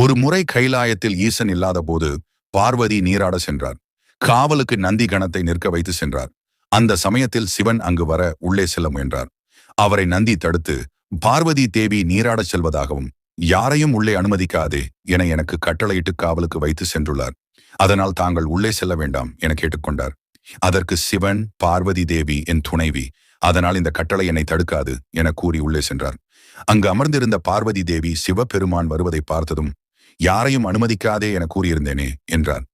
ஒரு முறை கைலாயத்தில் ஈசன் இல்லாத போது பார்வதி நீராட சென்றார். காவலுக்கு நந்தி கணத்தை நிற்க வைத்து சென்றார். அந்த சமயத்தில் சிவன் அங்கு வர உள்ளே செல்ல முயன்றார். அவரை நந்தி தடுத்து பார்வதி தேவி நீராடச் செல்வதாகவும் யாரையும் உள்ளே அனுமதிக்காதே என எனக்கு கட்டளையிட்டு காவலுக்கு வைத்து சென்றுள்ளார். அதனால் தாங்கள் உள்ளே செல்ல வேண்டாம் என கேட்டுக்கொண்டார். அதற்கு சிவன் பார்வதி தேவி என் துணைவி அதனால் இந்த கட்டளை என்னை தடுக்காது என கூறி உள்ளே சென்றார். அங்கு அமர்ந்திருந்த பார்வதி தேவி சிவபெருமான் வருவதை பார்த்ததும் யாரையும் அனுமதிக்காதே என கூறியிருந்தேனே என்றார்.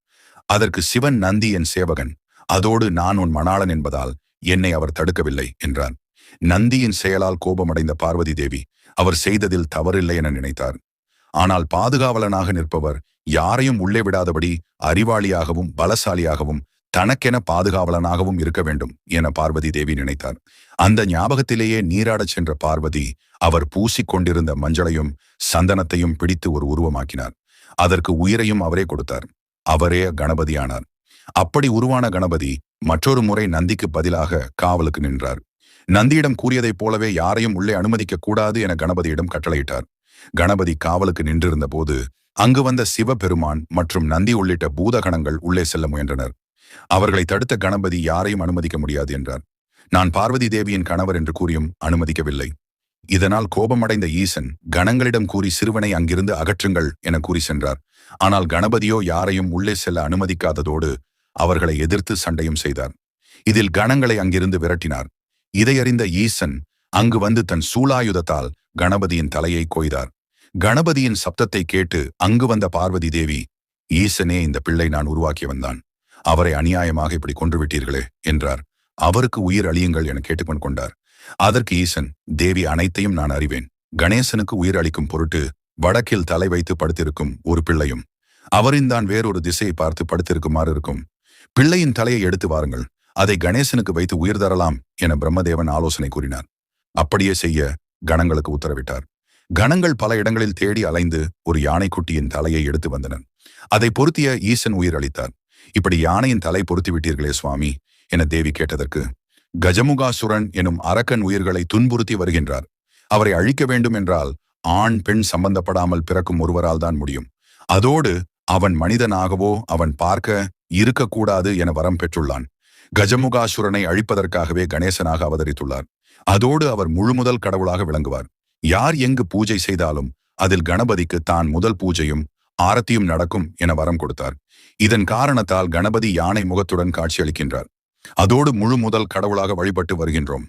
அதற்கு சிவன் நந்தி என் சேவகன் அதோடு நான் உன் மணாளன் என்பதால் என்னை அவர் தடுக்கவில்லை என்றார். நந்தியின் செயலால் கோபமடைந்த பார்வதி தேவி அவர் செய்ததில் தவறில்லை என நினைத்தார். ஆனால் பாதுகாவலனாக நிற்பவர் யாரையும் உள்ளே விடாதபடி அறிவாளியாகவும் பலசாலியாகவும் தனக்கென பாதுகாவலனாகவும் இருக்க வேண்டும் என பார்வதி தேவி நினைத்தார். அந்த ஞாபகத்திலேயே நீராடச் சென்ற பார்வதி அவர் பூசிக்கொண்டிருந்த மஞ்சளையும் சந்தனத்தையும் பிடித்து ஒரு உருவமாக்கினார். அதற்கு உயிரையும் அவரே கொடுத்தார். அவரே கணபதியானார். அப்படி உருவான கணபதி மற்றொரு முறை நந்திக்கு பதிலாக காவலுக்கு நின்றார். நந்தியிடம் கூறியதைப் போலவே யாரையும் உள்ளே அனுமதிக்க கூடாது என கணபதியிடம் கட்டளையிட்டார். கணபதி காவலுக்கு நின்றிருந்த போது அங்கு வந்த சிவபெருமான் மற்றும் நந்தி உள்ளிட்ட பூதகணங்கள் உள்ளே செல்ல முயன்றனர். அவர்களை தடுத்த கணபதி யாரையும் அனுமதிக்க முடியாது என்றார். நான் பார்வதி தேவியின் கணவர் என்று கூறியும் அனுமதிக்கவில்லை. இதனால் கோபமடைந்த ஈசன் கணங்களிடம் கூறி சிறுவனை அங்கிருந்து அகற்றுங்கள் என கூறி சென்றார். ஆனால் கணபதியோ யாரையும் உள்ளே செல்ல அனுமதிக்காததோடு அவர்களை எதிர்த்து சண்டையும் செய்தார். இதில் கணங்களை அங்கிருந்து விரட்டினார். இதையறிந்த ஈசன் அங்கு வந்து தன் சூலாயுதத்தால் கணபதியின் தலையை கொய்தார். கணபதியின் சப்தத்தை கேட்டு அங்கு வந்த பார்வதி தேவி ஈசனே இந்த பிள்ளை நான் உருவாக்கி வந்தான். அவரை அநியாயமாக இப்படி கொன்றுவிட்டீர்களே என்றார். அவருக்கு உயிர் அழியுங்கள் என கேட்டுக்கொண்டு கொண்டார். அதற்கு ஈசன் தேவி அனைத்தையும் நான் அறிவேன். கணேசனுக்கு உயிர் அளிக்கும் பொருட்டு வடக்கில் தலை வைத்து படுத்திருக்கும் ஒரு பிள்ளையும் அவரின் தான் வேறொரு திசையை பார்த்து படுத்திருக்குமாறு இருக்கும். பிள்ளையின் தலையை எடுத்து வாருங்கள். அதை கணேசனுக்கு வைத்து உயிர் தரலாம் என பிரம்மதேவன் ஆலோசனை கூறினார். அப்படியே செய்ய கணங்களுக்கு உத்தரவிட்டார். கணங்கள் பல இடங்களில் தேடி அலைந்து ஒரு யானைக்குட்டியின் தலையை எடுத்து வந்தனர். அதை பொருத்திய ஈசன் உயிர் அளித்தார். இப்படி யானையின் தலை பொருத்தி விட்டீர்களே சுவாமி என தேவி கேட்டதற்கு கஜமுகாசுரன் எனும் அரக்கன் உயிர்களை துன்புறுத்தி வருகின்றார். அவரை அழிக்க வேண்டும் என்றால் ஆண் பெண் சம்பந்தப்படாமல் பிறக்கும் ஒருவரால் தான் முடியும். அதோடு அவன் மனிதனாகவோ அவன் பார்க்க இருக்கக்கூடாது என வரம் பெற்றுள்ளான். கஜமுகாசுரனை அழிப்பதற்காகவே கணேசனாக அவதரித்துள்ளார். அதோடு அவர் முழுமுதல் கடவுளாக விளங்குவார். யார் எங்கு பூஜை செய்தாலும் அதில் கணபதிக்கு தான் முதல் பூஜையும் ஆரத்தியும் நடக்கும் என வரம் கொடுத்தார். இதன் காரணத்தால் கணபதி யானை முகத்துடன் காட்சியளிக்கின்றார். அதோடு முழு முதல் கடவுளாக வழிபட்டு வருகின்றோம்.